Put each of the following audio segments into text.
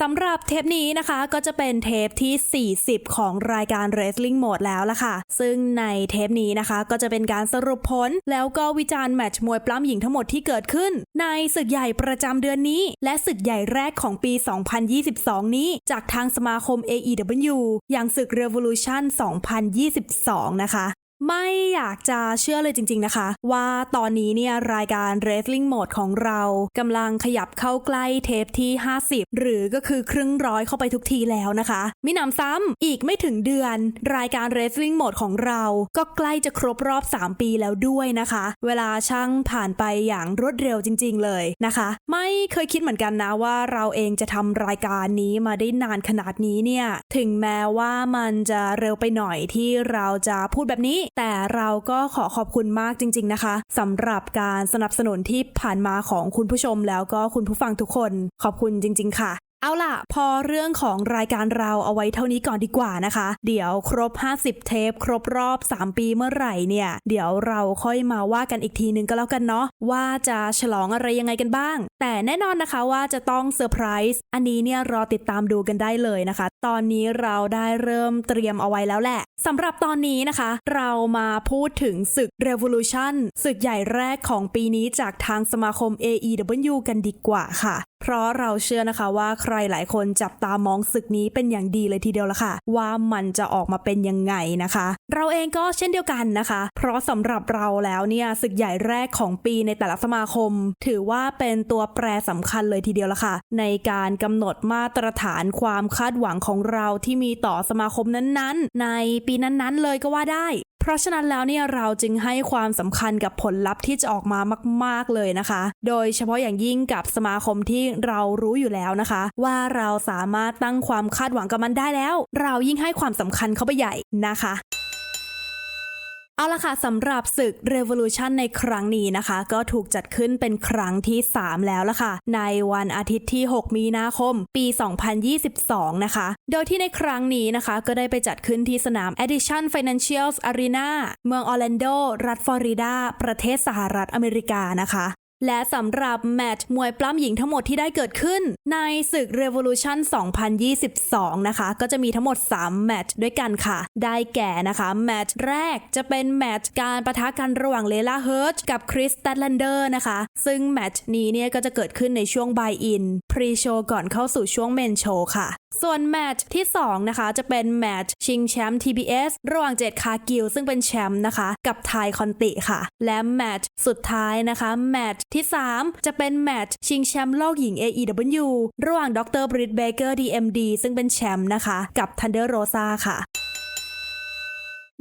สำหรับเทปนี้นะคะก็จะเป็นเทปที่ 40 ของรายการ Wrestling Mode แล้วล่ะค่ะ ซึ่งในเทปนี้นะคะก็จะเป็นการสรุปผล แล้วก็วิจารณ์แมตช์มวยปล้ำหญิงทั้งหมดที่เกิดขึ้น ในศึกใหญ่ประจำเดือนนี้ และศึกใหญ่แรกของปี 2022 นี้ จากทางสมาคม AEW อย่างศึก Revolution 2022 นะคะ ไม่อยากจะเชื่อเลยจริง ๆนะคะ ว่าตอนนี้เนี่ยรายการ Wrestling Mode ของเรากำลังขยับเข้าใกล้เทปที่ 50 หรือก็คือครึ่งร้อยเข้าไปทุกทีแล้วนะคะมิหนำซ้ำอีกไม่ถึงเดือน รายการ Wrestling Mode ของเรา ก็ใกล้จะครบรอบ 3 ปีแล้วด้วยนะคะ เวลาช่างผ่านไปอย่างรวดเร็วจริง ๆ เลยนะคะ ไม่เคยคิดเหมือนกันนะว่าเราเองจะทำรายการนี้มาได้นานขนาดนี้เนี่ยถึงแม้ว่ามันจะเร็วไปหน่อยที่เราจะพูดแบบนี้แต่เราก็ขอขอบคุณมากจริง ๆนะคะสำหรับการสนับสนุนที่ผ่านมาของคุณผู้ชมแล้วก็คุณผู้ฟังทุกคน ขอบคุณจริง ๆ ค่ะเอาล่ะ พอเรื่องของรายการเราเอาไว้เท่านี้ก่อนดีกว่านะคะ เดี๋ยวครบ 50 เทป ครบรอบ 3 ปีเมื่อไหร่เนี่ย เดี๋ยวเราค่อยมาว่ากันอีกทีนึงก็แล้วกันเนาะว่าจะฉลองอะไรยังไงกันบ้าง แต่แน่นอนนะคะว่าจะต้องเซอร์ไพรส์อันนี้เนี่ยรอติดตามดูกันได้เลยนะคะ ตอนนี้เราได้เริ่มเตรียมเอาไว้แล้วแหละสำหรับตอนนี้นะคะ เรามาพูดถึงศึก Revolution ศึกใหญ่แรกของปีนี้จากทางสมาคม AEW กันดีกว่าค่ะ เพราะเราเชื่อนะคะว่าใครหลายคนจับตามองศึกนี้เป็นอย่างดีเลยทีเดียวละค่ะ ว่ามันจะออกมาเป็นยังไงนะคะ เราเองก็เช่นเดียวกันนะคะ เพราะสำหรับเราแล้วเนี่ยศึกใหญ่แรกของปีในแต่ละสมาคม ถือว่าเป็นตัวแปรสำคัญเลยทีเดียวละค่ะ ในการกำหนดมาตรฐานความคาดหวังของเราที่มีต่อสมาคมนั้นๆ ในปีนั้นๆ เลยก็ว่าได้ เพราะฉะนั้นแล้วเนี่ยเราจึงให้ความสำคัญกับผลลัพธ์ที่จะออกมามาก ๆเลยนะคะ โดยเฉพาะอย่างยิ่งกับสมาคมที่เรารู้อยู่แล้วนะคะ ว่าเราสามารถตั้งความคาดหวังกับมันได้แล้ว เรายิ่งให้ความสำคัญเข้าไปใหญ่นะคะ เอาละค่ะสำหรับศึก Revolution ในครั้งนี้นะคะ ก็ถูกจัดขึ้นเป็นครั้งที่ 3 แล้วละค่ะ ในวันอาทิตย์ที่ 6 มีนาคม ปี 2022 นะคะ โดยที่ในครั้งนี้นะคะ ก็ได้ไปจัดขึ้นที่สนาม Edition Financials Arena เมืองออร์แลนโด รัฐฟลอริดา ประเทศสหรัฐอเมริกานะคะ และสำหรับแมตช์มวยปล้ำหญิงทั้งหมดที่ได้เกิดขึ้น ในศึก Revolution 2022 นะคะ ก็จะมีทั้งหมด 3 แมตช์ด้วยกันค่ะ ได้แก่นะคะ แมตช์แรกจะเป็นแมตช์การประทะกันระหว่างเลล่าเฮิร์ชกับคริสตัลลันเดอร์นะคะ ซึ่งแมตช์นี้เนี่ยก็จะเกิดขึ้นในช่วงบายอินพรีโชก่อนเข้าสู่ช่วงเมนโชค่ะ ส่วนแมตช์ที่ 2 นะคะ จะเป็นแมตช์ชิงแชมป์ TBS ระหว่างเจดคากิลซึ่งเป็นแชมป์นะคะ กับไทคอนติค่ะ และแมตช์สุดท้ายนะคะแมตช์ที่ 3 จะเป็นแมตช์ชิงแชมป์โลกหญิง AEW ระหว่างดรบริตเบเกอร์ DMD ซึ่งเป็นแชมป์นะคะ กับทันเดอร์โรซาค่ะ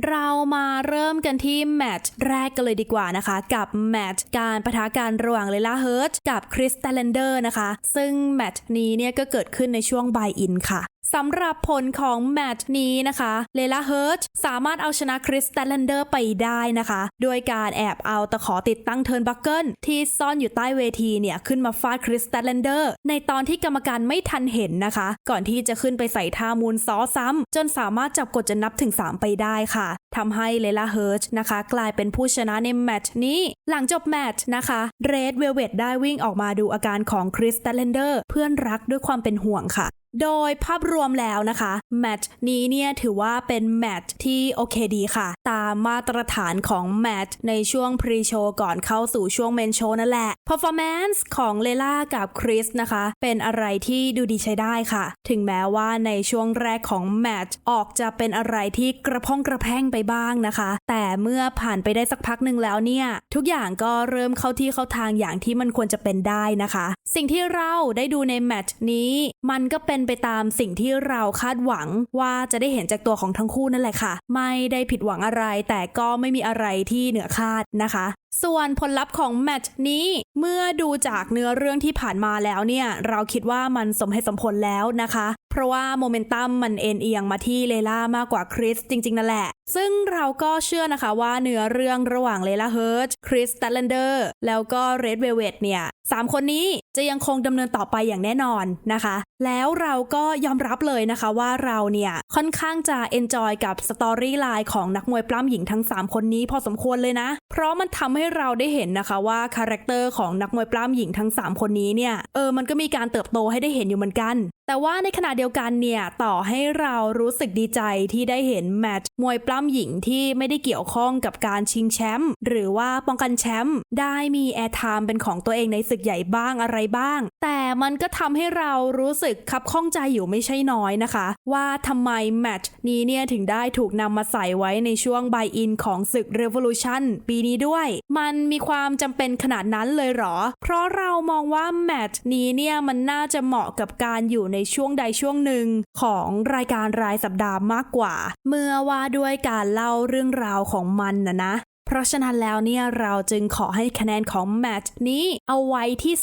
เรามาเริ่มกันที่แมตช์แรกกันเลยดีกว่านะคะ กับแมตช์การปะทะกันระหว่างเลล่าเฮิร์ชกับคริสตัลเลนเดอร์นะคะ ซึ่งแมตช์นี้เนี่ยก็เกิดขึ้นในช่วงบายอินค่ะ สำหรับผลของแมตช์นี้นะคะ เลล่าเฮิร์ชสามารถเอาชนะคริสตัลเลนเดอร์ไปได้นะคะ โดยการแอบเอาตะขอติดตั้งเทิร์นบัคเกิลที่ซ่อนอยู่ใต้เวทีเนี่ย ขึ้นมาฟาดคริสตัลเลนเดอร์ ในตอนที่กรรมการไม่ทันเห็นนะคะ ก่อนที่จะขึ้นไปใส่ท่ามูลซอซ้ำ จนสามารถจับกดจนนับถึง 3 ไปได้ค่ะทำให้เลล่าเฮิร์ชนะคะ กลายเป็นผู้ชนะในแมตช์นี้ หลังจบแมตช์นะคะเรดเวลเวตได้วิ่งออกมาดูอาการของคริสตัลเลนเดอร์เพื่อนรักด้วยความเป็นห่วงค่ะ โดยภาพรวมแล้วนะคะ แมตช์นี้เนี่ยถือว่าเป็นแมตช์ที่โอเคดีค่ะ ตามมาตรฐานของแมตช์ในช่วงพรีโชว์ก่อนเข้าสู่ช่วงเมนโชว์นั่นแหละ performance ของเลล่ากับคริสนะคะ เป็นอะไรที่ดูดีใช้ได้ค่ะ ถึงแม้ว่าในช่วงแรกของแมตช์ออกจะเป็นอะไรที่กระพ้องกระแพงไปบ้างนะคะ แต่เมื่อผ่านไปได้สักพักหนึ่งแล้วเนี่ย ทุกอย่างก็เริ่มเข้าที่เข้าทางอย่างที่มันควรจะเป็นได้นะคะ สิ่งที่เราได้ดูในแมตช์นี้ มันก็เป็นไปตามสิ่งที่เราคาดหวังว่าจะได้เห็นจากตัวของทั้งคู่นั่นแหละค่ะ ไม่ได้ผิดหวังอะไร แต่ก็ไม่มีอะไรที่เหนือคาดนะคะ ส่วนผลลัพธ์ของแมตช์นี้เมื่อดูจากเนื้อเรื่องที่ผ่านมาแล้วเนี่ย เราคิดว่ามันสมเหตุสมผลแล้วนะคะ เพราะว่าโมเมนตัมมันเอ็นเอียงมาที่เลล่ามากกว่าคริสจริง ๆ นั่นแหละ ซึ่งเราก็เชื่อนะคะว่าเนื้อเรื่องระหว่างเลล่าเฮิร์ชคริสตัลเลนเดอร์แล้วก็เรดเวเวตเนี่ยสามคนนี้จะยังคงดำเนินต่อไปอย่างแน่นอนนะคะ แล้วเราก็ยอมรับเลยนะคะว่าเราเนี่ยค่อนข้างจะเอนจอยกับสตอรี่ไลน์ของนักมวยปล้ำหญิงทั้ง 3 คนนี้พอสมควรเลยนะ เพราะมันทำให้ให้เราได้เห็นนะคะว่าคาแรคเตอร์ของนักมวยปล้ำหญิงทั้ง 3 คนนี้เนี่ยเออมันก็มีการเติบโตให้ได้เห็นอยู่เหมือนกันแต่ว่าในขณะเดียวกันเนี่ย ต่อให้เรารู้สึกดีใจที่ได้เห็นแมตช์มวยปล้ำหญิงที่ไม่ได้เกี่ยวข้องกับการชิงแชมป์หรือว่าป้องกันแชมป์ได้มีแอร์ไทม์เป็นของตัวเองในศึกใหญ่บ้างอะไรบ้าง แต่มันก็ทำให้เรารู้สึกคับข้องใจอยู่ไม่ใช่น้อยนะคะ ว่าทำไมแมตช์นี้เนี่ยถึงได้ถูกนำมาใส่ไว้ในช่วงไบอินของศึก Revolution ปีนี้ด้วย มันมีความจำเป็นขนาดนั้นเลยเหรอ เพราะเรามองว่าแมตช์นี้เนี่ยมันน่าจะเหมาะกับการอยู่ในช่วงใดช่วงหนึ่งของรายการรายสัปดาห์มากกว่า เมื่อว่าด้วยการเล่าเรื่องราวของมันนะนะ เพราะฉะนั้นแล้วเนี่ยเราจึงขอให้คะแนนของแมตช์นี้เอาไว้ที่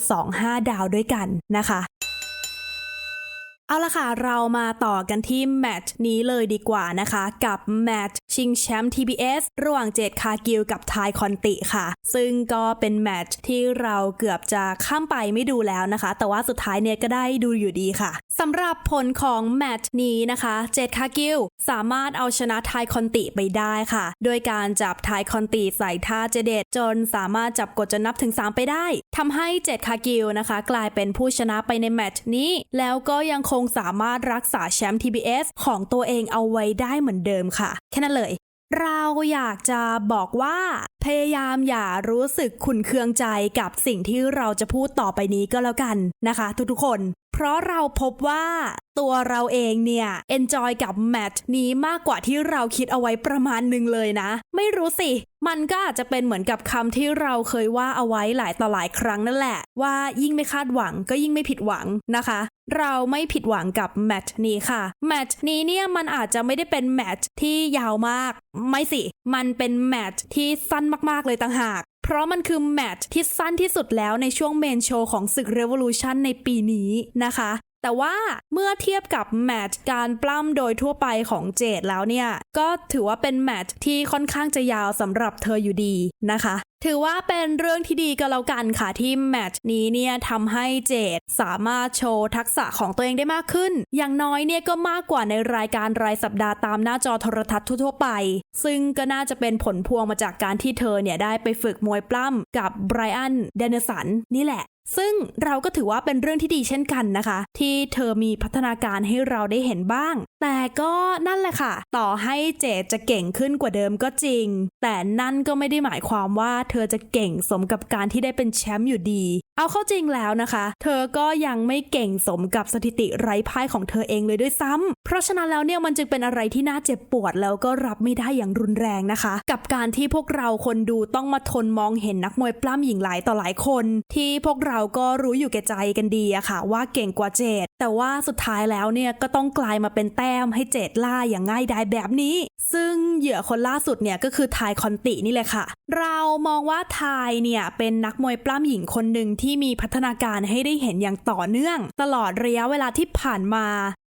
2.25 ดาวด้วยกันนะคะ เอาละค่ะ เรามาต่อกันที่แมตช์นี้เลยดีกว่านะคะ กับแมตช์ชิงแชมป์ TBS ระหว่างเจดคากิลกับทายคอนติค่ะ ซึ่งก็เป็นแมตช์ที่เราเกือบจะข้ามไปไม่ดูแล้วนะคะ แต่ว่าสุดท้ายเนี่ยก็ได้ดูอยู่ดีค่ะสำหรับผลของแมตช์นี้นะคะ เจดคากิลสามารถเอาชนะทายคอนติไปได้ค่ะ โดยการจับทายคอนติใส่ท่าเจเดตจนสามารถจับกดจนนับถึง 3 ไปได้ทำให้เจดคากิลนะคะ กลายเป็นผู้ชนะไปในแมตช์นี้ แล้วก็ยังคงสามารถรักษาแชมป์ TBS ของตัวเองเอาไว้ได้เหมือนเดิมค่ะ แค่นั้นเลย เราอยากจะบอกว่า พยายามอย่ารู้สึกขุนเคืองใจกับสิ่งที่เราจะพูดต่อไปนี้ก็แล้วกันนะคะ ทุกๆคน เพราะเราพบว่าตัวเราเองเนี่ยเอนจอยกับแมตช์นี้มากกว่าที่เราคิดเอาไว้ประมาณหนึ่งเลยนะ ไม่รู้สิ มันก็อาจจะเป็นเหมือนกับคำที่เราเคยว่าเอาไว้หลายต่อหลายครั้งนั่นแหละ ว่ายิ่งไม่คาดหวังก็ยิ่งไม่ผิดหวังนะคะ เราไม่ผิดหวังกับแมตช์นี้ค่ะแมตช์นี้เนี่ยมันอาจจะไม่ได้เป็นแมตช์ที่ยาวมาก ไม่สิ มันเป็นแมตช์ที่สั้นมากๆเลยต่างหาก ราะมันคือแมตช์ที่สั้นที่สุดแล้วในช่วงเมนโชว์ของศึก Revolution ในปีนี้นะคะ แต่ว่าเมื่อเทียบกับแมตช์การปล้ำโดยทั่วไปของเจดแล้วเนี่ย ก็ถือว่าเป็นแมตช์ที่ค่อนข้างจะยาวสำหรับเธออยู่ดีนะคะ ถือว่าเป็นเรื่องที่ดีก็แล้วกันค่ะที่แมตช์นี้เนี่ยทำให้เจดสามารถโชว์ทักษะของตัวเองได้มากขึ้น อย่างน้อยเนี่ยก็มากกว่าในรายการรายสัปดาห์ตามหน้าจอโทรทัศน์ทั่วๆไป ซึ่งก็น่าจะเป็นผลพวงมาจากการที่เธอเนี่ยได้ไปฝึกมวยปล้ำกับไบรอันเดนสันนี่แหละ ซึ่งเราก็ถือว่าเป็นเรื่องที่ดีเช่นกันนะคะ ที่เธอมีพัฒนาการให้เราได้เห็นบ้าง แต่ก็นั่นแหละค่ะ ต่อให้เจดจะเก่งขึ้นกว่าเดิมก็จริง แต่นั่นก็ไม่ได้หมายความว่าเธอจะเก่งสมกับการที่ได้เป็นแชมป์อยู่ดี เอาเข้าจริงแล้วนะคะ เธอก็ยังไม่เก่งสมกับสถิติไร้พ่ายของเธอเองเลยด้วยซ้ำเพราะฉะนั้นแล้วเนี่ยมันจึงเป็นอะไรที่น่าเจ็บปวดแล้วก็รับไม่ได้อย่างรุนแรงนะคะ กับการที่พวกเราคนดูต้องมาทนมองเห็นนักมวยปล้ำหญิงหลายต่อหลายคน ที่พวกเราราก็รู้อยู่แก่ใจกันดีอะค่ะ ว่าเก่งกว่าเจดแต่ว่าสุดท้ายแล้วเนี่ยก็ต้องกลายมาเป็นแต้มให้เจดล่าอย่างง่ายดายแบบนี้ ซึ่งเหยื่อคนล่าสุดเนี่ยก็คือทายคอนตินี่แหละค่ะ เรามองว่าทายเนี่ยเป็นนักมวยปล้ำหญิงคนหนึ่งที่มีพัฒนาการให้ได้เห็นอย่างต่อเนื่อง ตลอดระยะเวลาที่ผ่านมา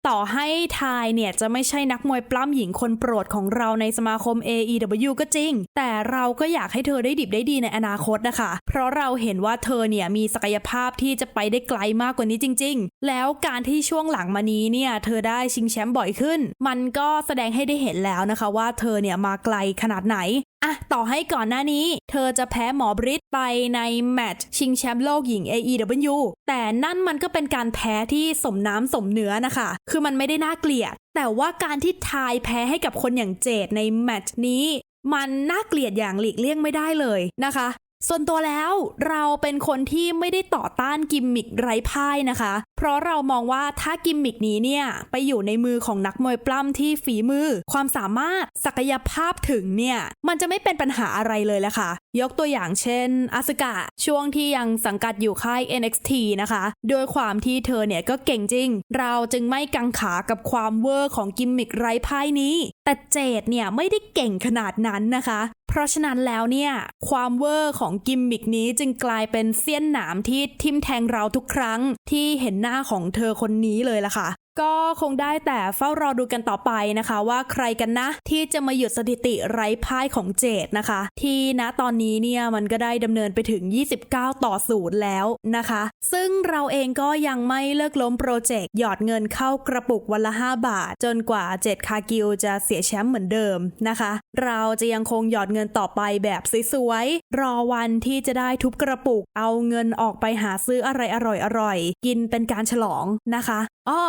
ต่อให้ทายเนี่ยจะไม่ใช่นักมวยปล้ำหญิงคนโปรดของเราในสมาคม AEW ก็จริง แต่เราก็อยากให้เธอได้ดิบได้ดีในอนาคตนะคะ เพราะเราเห็นว่าเธอเนี่ยมีศักยภาพที่จะไปได้ไกลมากกว่านี้จริง ๆ แล้วการที่ช่วงหลังมานี้เนี่ยเธอได้ชิงแชมป์บ่อยขึ้น มันก็แสดงให้ได้เห็นแล้วนะคะว่าเธอเนี่ยมาไกลขนาดไหน อะต่อให้ก่อนหน้านี้ เธอจะแพ้หมอบริตไปในแมตช์ชิงแชมป์โลกหญิง AEW แต่นั่นมันก็เป็นการแพ้ที่สมน้ำสมเนื้อนะคะ คือมันไม่ได้น่าเกลียด แต่ว่าการที่ทายแพ้ให้กับคนอย่างเจดในแมตช์นี้ มันน่าเกลียดอย่างหลีกเลี่ยงไม่ได้เลยนะคะ ส่วนตัวแล้วเราเป็นคนที่ไม่ได้ต่อต้านกิมมิกไร้พ่ายนะคะ เพราะเรามองว่าถ้ากิมมิกนี้เนี่ย ไปอยู่ในมือของนักมวยปล้ำที่ฝีมือ ความสามารถศักยภาพถึงเนี่ย มันจะไม่เป็นปัญหาอะไรเลยแหละค่ะ ยกตัวอย่างเช่นอาสกะช่วงที่ยังสังกัดอยู่ค่าย NXT นะคะ โดยความที่เธอเนี่ยก็เก่งจริง เราจึงไม่กังขากับความเวอร์ของกิมมิกไร้พ่ายนี้ แต่เจดเนี่ยไม่ได้เก่งขนาดนั้นนะคะ เพราะฉะนั้นแล้วเนี่ยความเวอร์ของกิมมิกนี้จึงกลายเป็นเสี้ยนหนามที่ทิ่มแทงเราทุกครั้งที่เห็นหน้าของเธอคนนี้เลยล่ะค่ะ ก็คงได้แต่เฝ้ารอดูกันต่อไปนะคะ ว่าใครกันนะ ที่จะมาหยุดสถิติไร้พ่ายของเจดนะคะ ที่ณตอนนี้เนี่ยมันก็ได้ดำเนินไปถึง 29 ต่อศูนย์แล้วนะคะ ซึ่งเราเองก็ยังไม่เลิกล้มโปรเจกต์หยอดเงินเข้ากระปุกวันละ 5 บาท จนกว่าเจดคากิลจะเสียแชมป์เหมือนเดิมนะคะ เราจะยังคงหยอดเงินต่อไปแบบสวยๆรอวันที่จะได้ทุบกระปุกเอาเงินออกไปหาซื้ออะไรอร่อยๆกินเป็นการฉลองนะคะอ๋อ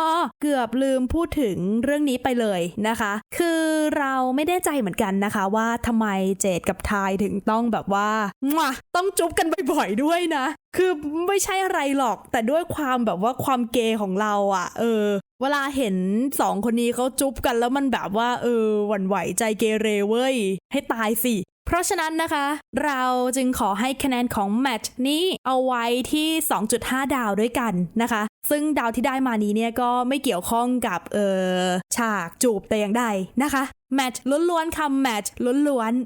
เกือบลืมพูดถึงเรื่องนี้ไปเลยนะคะ คือเราไม่แน่ใจเหมือนกันนะคะ ว่าทำไมเจดกับทายถึงต้องแบบว่าต้องจุ๊บกันบ่อยๆด้วยนะ คือไม่ใช่อะไรหรอก แต่ด้วยความแบบว่าความเกย์ของเราอะ่ะ เออ เวลาเห็นสองคนนี้เขาจุ๊บกันแล้วมันแบบว่า เออหวั่นไหวใจเกเรเว้ย ให้ตายสิ เพราะฉะนั้นนะคะ เราจึงขอให้คะแนนของแมตช์นี้เอาไว้ที่ 2.5 ดาวด้วยกันนะคะ ซึ่งดาวที่ได้มานี้เนี่ยก็ไม่เกี่ยวข้องกับเออฉากจูบแต่อย่างใดนะคะ แมตช์ล้วนๆคำแมตช์ล้วนๆ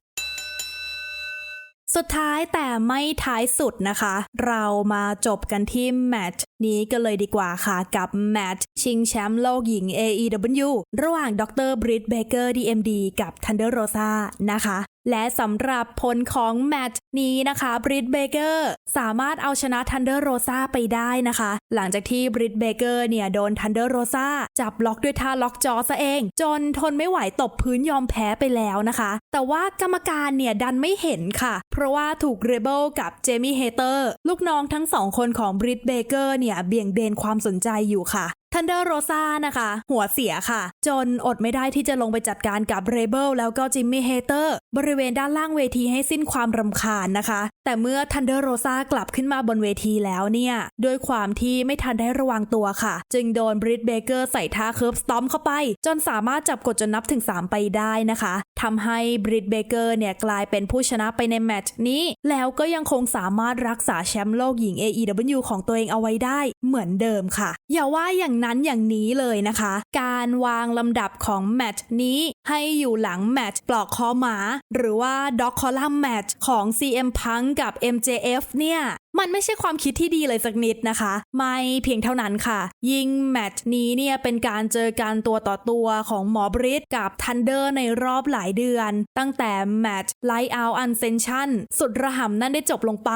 สุดท้ายแต่ไม่ท้ายสุดนะคะ เรามาจบกันที่แมตช์นี้กันเลยดีกว่าค่ะ กับแมตช์ชิงแชมป์โลกหญิง AEW ระหว่างดรบริตเบเกอร์ DMD กับ Thunder Rosa นะคะและสำหรับผลของแมตช์นี้นะคะบริตเบเกอร์สามารถเอาชนะ Thunder Rosa ไปได้นะคะ หลังจากที่บริตเบเกอร์เนี่ยโดน Thunder Rosa จับล็อกด้วยท่าล็อกจอซะเอง จนทนไม่ไหวตบพื้นยอมแพ้ไปแล้วนะคะ แต่ว่ากรรมการเนี่ยดันไม่เห็นค่ะ เพราะว่าถูกเรเบิลกับเจมี่เฮเตอร์ลูกน้องทั้งสองคนของบริตเบเกอร์เนี่ยเบี่ยงเบนความสนใจอยู่ค่ะ ทันเดอร์โรซานะคะ หัวเสียค่ะ จนอดไม่ได้ที่จะลงไปจัดการกับเรเบิลแล้วก็จิมมี่เฮเตอร์บริเวณด้านล่างเวทีให้สิ้นความรำคาญนะคะ แต่เมื่อทันเดอร์โรซากลับขึ้นมาบนเวทีแล้วเนี่ย ด้วยความที่ไม่ทันได้ระวังตัวค่ะ จึงโดนบริตเบเกอร์ใส่ท่าเคิร์ฟสตอมเข้าไป จนสามารถจับกดจนนับถึง 3 ไปได้นะคะทำให้บริตเบเกอร์เนี่ยกลายเป็นผู้ชนะไปในแมตช์นี้ แล้วก็ยังคงสามารถรักษาแชมป์โลกหญิง AEW ของตัวเองเอาไว้ได้เหมือนเดิมค่ะอย่าว่าอย่างนั้นอย่างนี้เลยนะคะ การวางลำดับของแมตช์นี้ให้อยู่หลังแมตช์ปลอกคอหมา หรือว่าด็อกคอลัมแมตช์ของ CM Punk กับ MJF เนี่ยมันไม่ใช่ความคิดที่ดีเลยสักนิดนะคะ ไม่เพียงเท่านั้นค่ะ ยิ่งแมตช์นี้เนี่ยเป็นการเจอกันตัวต่อตัวของหมอบริสกับทันเดอร์ในรอบหลายเดือน ตั้งแต่แมตช์ไลท์เอาอันเซนชั่นสุดระห่ำนั้นได้จบลงไป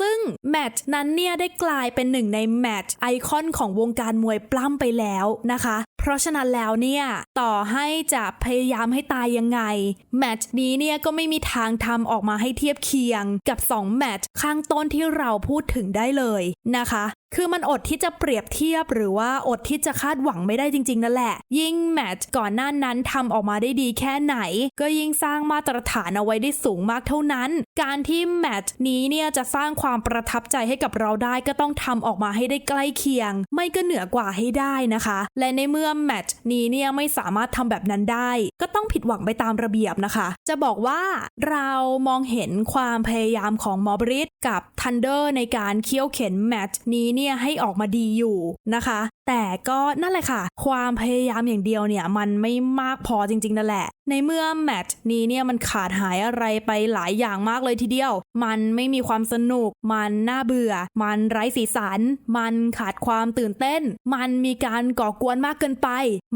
ซึ่งแมตช์นั้นเนี่ยได้กลายเป็นหนึ่งในแมตช์ไอคอนของวงการมวยปล้ำไปแล้วนะคะ เพราะฉะนั้นแล้วเนี่ยต่อให้จะพยายามให้ตายยังไงแมตช์นี้เนี่ยก็ไม่มีทางทำออกมาให้เทียบเคียงกับ2แมตช์ข้างต้นที่เราราพูดถึงได้เลยนะคะคือมันอดที่จะเปรียบเทียบหรือว่าอดที่จะคาดหวังไม่ได้จริงๆนั่นแหละ ยิ่งแมตช์ก่อนหน้านั้นทำออกมาได้ดีแค่ไหน ก็ยิ่งสร้างมาตรฐานเอาไว้ได้สูงมากเท่านั้น การที่แมตช์นี้เนี่ยจะสร้างความประทับใจให้กับเราได้ก็ต้องทำออกมาให้ได้ใกล้เคียง ไม่ก็เหนือกว่าให้ได้นะคะ และในเมื่อแมตช์นี้เนี่ยไม่สามารถทำแบบนั้นได้ ก็ต้องผิดหวังไปตามระเบียบนะคะ จะบอกว่าเรามองเห็นความพยายามของมอบริสกับทันเดอร์ในการเคี่ยวเข็นแมตช์นี้เนี่ยให้ออกมาดีอยู่นะคะ แต่ก็นั่นแหละค่ะ ความพยายามอย่างเดียวเนี่ยมันไม่มากพอจริงๆนั่นแหละ ในเมื่อแมตช์นี้เนี่ยมันขาดหายอะไรไปหลายอย่างมากเลยทีเดียว มันไม่มีความสนุก มันน่าเบื่อ มันไร้สีสัน มันขาดความตื่นเต้น มันมีการก่อกวนมากเกินไป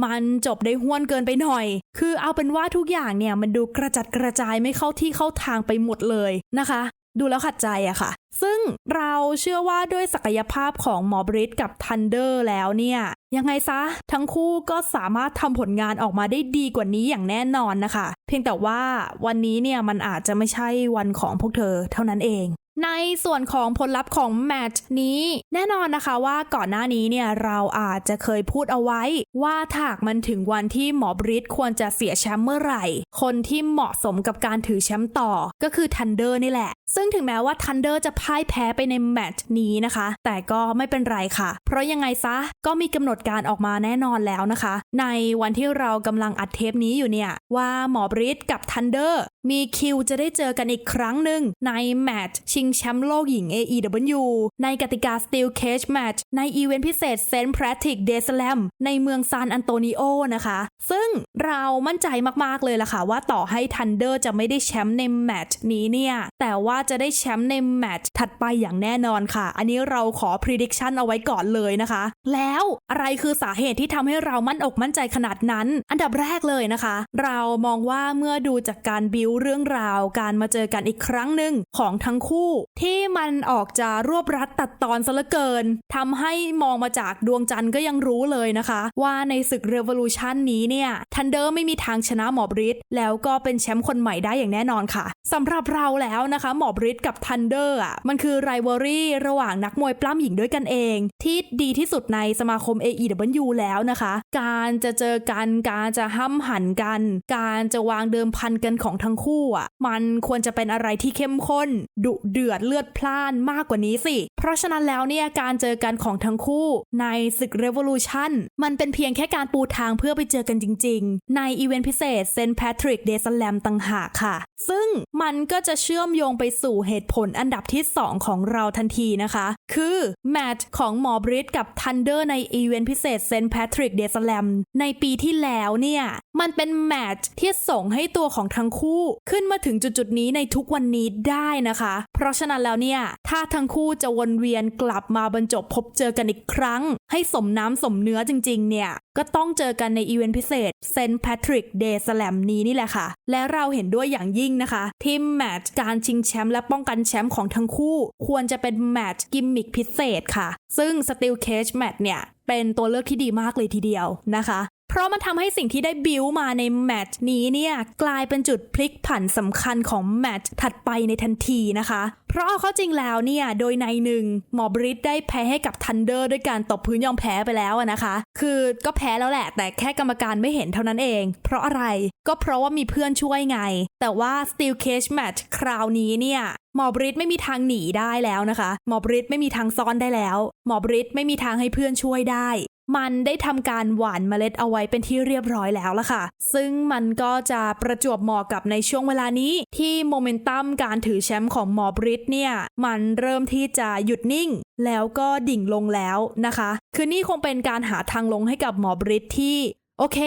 มันจบได้ห้วนเกินไปหน่อย คือเอาเป็นว่าทุกอย่างเนี่ยมันดูกระจัดกระจายไม่เข้าที่เข้าทางไปหมดเลยนะคะ ดูแล้วขัดใจอะค่ะ ซึ่งเราเชื่อว่าด้วยศักยภาพของหมอบริสกับทันเดอร์แล้วเนี่ย ยังไงซะ ทั้งคู่ก็สามารถทำผลงานออกมาได้ดีกว่านี้อย่างแน่นอนนะคะ เพียงแต่ว่าวันนี้เนี่ยมันอาจจะไม่ใช่วันของพวกเธอเท่านั้นเอง ในส่วนของผลลัพธ์ของแมตช์นี้ แน่นอนนะคะว่าก่อนหน้านี้เนี่ยเราอาจจะเคยพูดเอาไว้ ว่าถ้ากมันถึงวันที่หมอบริสควรจะเสียแชมป์เมื่อไหร่ คนที่เหมาะสมกับการถือแชมป์ต่อก็คือทันเดอร์นี่แหละ ซึ่งถึงแม้ว่าทันเดอร์จะพ่ายแพ้ไปในแมตช์นี้นะคะ แต่ก็ไม่เป็นไรค่ะ เพราะยังไงซะก็มีกำหนดการออกมาแน่นอนแล้วนะคะ ในวันที่เรากำลังอัดเทปนี้อยู่เนี่ยว่าหมอบริสกับทันเดอร์มีคิวจะได้เจอกันอีกครั้งหนึ่งในแมตช์ชิงแชมป์โลกหญิง AEW ในกติกา Steel Cage Match ในอีเวนต์พิเศษ St. Patrick Day Slam ในเมืองซานอันโตนิโอนะคะ ซึ่งเรามั่นใจมาก ๆ เลยล่ะค่ะ ว่าต่อให้ Thunder จะไม่ได้แชมป์ในแมตช์นี้เนี่ย แต่ว่าจะได้แชมป์ในแมตช์ถัดไปอย่างแน่นอนค่ะ อันนี้เราขอ prediction เอาไว้ก่อนเลยนะคะ แล้วอะไรคือสาเหตุที่ทำให้เรามั่นอกมั่นใจขนาดนั้น อันดับแรกเลยนะคะ เรามองว่าเมื่อดูจากการบิวเรื่องราว การมาเจอกันอีกครั้งหนึ่งของทั้งคู่ ที่มันออกจะรวบรัดตัดตอนซะเหลือเกินทำให้มองมาจากดวงจันทร์ก็ยังรู้เลยนะคะ ว่าในศึก Revolution นี้เนี่ยทันเดอร์ไม่มีทางชนะหมอบริสแล้วก็เป็นแชมป์คนใหม่ได้อย่างแน่นอนค่ะสำหรับเราแล้วนะคะหมอบริสกับทันเดอร์อะมันคือไรวอรี่ระหว่างนักมวยปล้ำหญิงด้วยกันเอง ที่ดีที่สุดในสมาคม AEW แล้วนะคะ การจะเจอกันการจะห้ำหันกัน การจะวางเดิมพันกันของทั้งคู่อะ มันควรจะเป็นอะไรที่เข้มข้น ดุเดือดเลือดพล่านมากกว่านี้สิ เพราะฉะนั้นแล้วเนี่ยการเจอกันของทั้งคู่ในศึก Revolution มันเป็นเพียงแค่การปูทางเพื่อไปเจอกันจริง ๆ ในอีเวนต์พิเศษ St. Patrick Day Slam ต่างหากค่ะ ซึ่งมันก็จะเชื่อมโยงไปสู่เหตุผลอันดับที่ 2 ของเราทันทีนะคะ คือแมตช์ของหมอบริสกับ Thunder ในอีเวนต์พิเศษ St. Patrick Day Slam ในปีที่แล้วเนี่ย มันเป็นแมตช์ที่ส่งให้ตัวของทั้งคู่ขึ้นมาถึงจุดๆนี้ในทุกวันนี้ได้นะคะ เพราะฉะนั้นแล้วเนี่ย ถ้าทั้งคู่จะวนเวียนกลับมาบรรจบพบเจอกันอีกครั้ง ให้สมน้ำสมเนื้อจริง ๆ เนี่ย ก็ต้องเจอกันในอีเวนต์พิเศษ St. Patrick Day Slam นี้นี่แหละค่ะ และเราเห็นด้วยอย่างยิ่งนะคะที่แมตช์การชิงแชมป์และป้องกันแชมป์ของทั้งคู่ ควรจะเป็นแมตช์กิมมิคพิเศษค่ะ ซึ่ง Steel Cage Match เนี่ยเป็นตัวเลือกที่ดีมากเลยทีเดียวนะคะ เพราะมันทำให้สิ่งที่ได้บิวมาในแมตช์นี้เนี่ยกลายเป็นจุดพลิกผันสำคัญของแมตช์ถัดไปในทันทีนะคะ เพราะเอาเข้าจริงแล้วเนี่ยโดยในหนึ่งหมอบริสได้แพ้ให้กับทันเดอร์ด้วยการตบพื้นยอมแพ้ไปแล้วนะคะ คือก็แพ้แล้วแหละ แต่แค่กรรมการไม่เห็นเท่านั้นเอง เพราะอะไรก็เพราะว่ามีเพื่อนช่วยไง แต่ว่า Steel Cage Match คราวนี้เนี่ยหมอบริสไม่มีทางหนีได้แล้วนะคะ หมอบริสไม่มีทางซ่อนได้แล้ว หมอบริสไม่มีทางให้เพื่อนช่วยได้ มันได้ทำการหว่านเมล็ดเอาไว้เป็นที่เรียบร้อยแล้วล่ะค่ะ ซึ่งมันก็จะประจวบเหมาะกับในช่วงเวลานี้ ที่โมเมนตัมการถือแชมป์ของหมอบริดเนี่ย มันเริ่มที่จะหยุดนิ่ง แล้วก็ดิ่งลงแล้วนะคะ คือนี่คงเป็นการหาทางลงให้กับหมอบริดที่ โอเค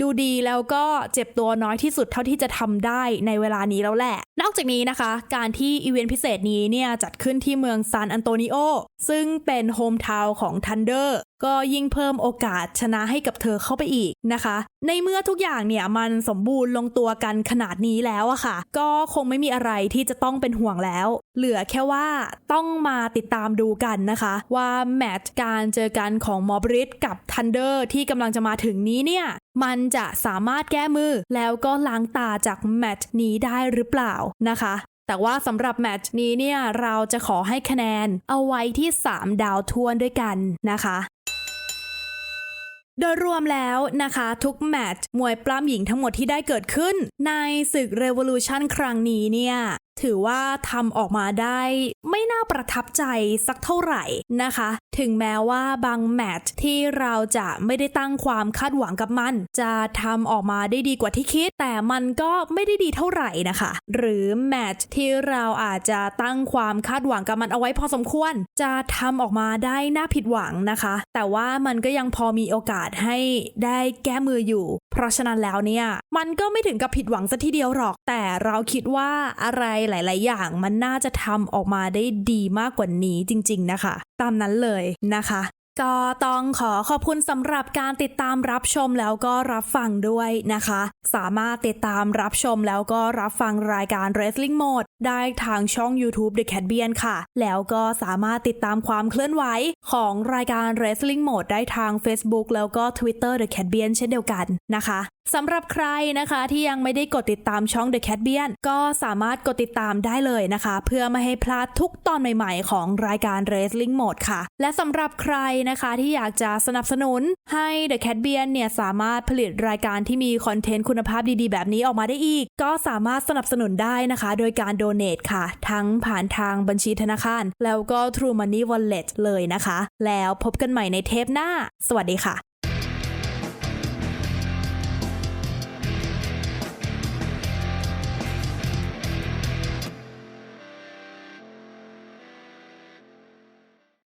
ดูดีแล้วก็เจ็บตัวน้อยที่สุดเท่าที่จะทำได้ในเวลานี้แล้วแหละ นอกจากนี้นะคะ การที่อีเวนต์พิเศษนี้เนี่ยจัดขึ้นที่เมืองซานอันโตนิโอ ซึ่งเป็นโฮมทาวน์ของทันเดอร์ก็ยิ่งเพิ่มโอกาสชนะให้กับเธอเข้าไปอีกนะคะ ในเมื่อทุกอย่างเนี่ยมันสมบูรณ์ลงตัวกันขนาดนี้แล้วอะค่ะ ก็คงไม่มีอะไรที่จะต้องเป็นห่วงแล้ว เหลือแค่ว่าต้องมาติดตามดูกันนะคะ ว่าแมตช์การเจอกันของมอบริสกับทันเดอร์ที่กำลังจะมาถึงนี้เนี่ยมันจะสามารถแก้มือแล้วก็ล้างตาจากแมตช์นี้ได้หรือเปล่านะคะแต่ว่าสำหรับแมตช์นี้เนี่ยเราจะขอให้คะแนนเอาไว้ที่ 3 ดาวทวนด้วยกันนะคะ โดยรวมแล้วนะคะ ทุกแมตช์มวยปล้ำหญิงทั้งหมดที่ได้เกิดขึ้น ในศึก Revolution ครั้งนี้เนี่ย ถือว่าทำออกมาได้ไม่น่าประทับใจสักเท่าไหร่นะคะ ถึงแม้ว่าบางแมตช์ที่เราจะไม่ได้ตั้งความคาดหวังกับมัน จะทำออกมาได้ดีกว่าที่คิด แต่มันก็ไม่ได้ดีเท่าไหร่นะคะ หรือแมตช์ที่เราอาจจะตั้งความคาดหวังกับมันเอาไว้พอสมควร จะทำออกมาได้น่าผิดหวังนะคะ แต่ว่ามันก็ยังพอมีโอกาสให้ได้แก้มืออยู่ เพราะฉะนั้นแล้วเนี่ย มันก็ไม่ถึงกับผิดหวังซะทีเดียวหรอก แต่เราคิดว่าอะไรหลาย ๆ อย่างมันน่าจะทำออกมาได้ดีมากกว่านี้จริง ๆ นะคะ ตามนั้นเลยนะคะ ก็ต้องขอขอบคุณสำหรับการติดตามรับชมแล้วก็รับฟังด้วยนะคะ สามารถติดตามรับชมแล้วก็รับฟังรายการ Wrestling Mode ได้ทางช่อง YouTube The Cat b i a n ค่ะ แล้วก็สามารถติดตามความเคลื่อนไหวของรายการ Wrestling Mode ได้ทาง Facebook แล้วก็ Twitter The Cat b i a n เช่นเดียวกันนะคะสำหรับใครนะคะที่ยังไม่ได้กดติดตามช่อง The Cat b i a n ก็สามารถกดติดตามได้เลยนะคะ เพื่อไม่ให้พลาดทุกตอนใหม่ ๆ ของรายการ Wrestling Mode ค่ะ และสำหรับใครนะคะที่อยากจะสนับสนุนให้ The Cat b e a n เนี่ยสามารถผลิตรายการที่มีคอนเทนต์คุณภาพดีๆ แบบนี้ออกมาได้อีก ก็สามารถสนับสนุนได้นะคะ โดยการโดเน a t ค่ะ ทั้งผ่านทางบัญชีธนาคาร แล้วก็ True Money Wallet เลยนะคะ แล้วพบกันใหม่ในเทปหน้า สวัสดีค่ะ